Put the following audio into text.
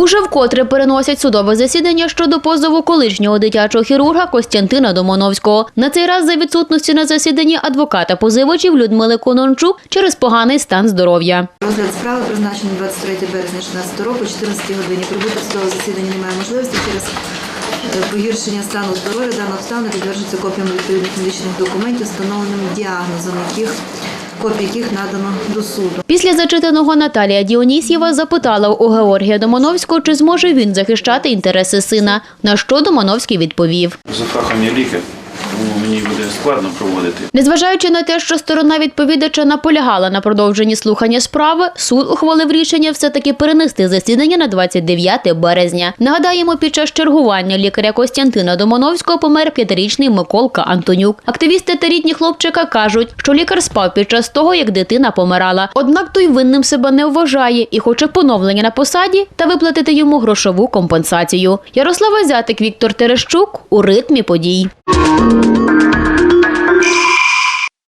Уже вкотре переносять судове засідання щодо позову колишнього дитячого хірурга Костянтина Домоновського. На цей раз за відсутності на засіданні адвоката позивачів Людмили Конончук через поганий стан здоров'я. Розгляд справи призначений 23 березня 2016 року, 14 годині. Прибути в судове засідання немає можливості через е, погіршення стану здоров'я даного стану підтверджується копіями відповідних медичних документів, встановленим діагнозом, яких копії яких надано до суду. Після зачитаного Наталія Діонісєва запитала у Георгія Домановського, чи зможе він захищати інтереси сина. На що Домановський відповів. За ліки. Тому мені буде складно проводити. Незважаючи на те, що сторона відповідача наполягала на продовженні слухання справи, суд ухвалив рішення все-таки перенести засідання на 29 березня. Нагадаємо, під час чергування лікаря Костянтина Домановського помер п'ятирічний Миколка Антонюк. Активісти та рідні хлопчика кажуть, що лікар спав під час того, як дитина помирала. Однак той винним себе не вважає і хоче поновлення на посаді та виплатити йому грошову компенсацію. Ярослава Зятик, Віктор Терещук у ритмі подій. Thank you.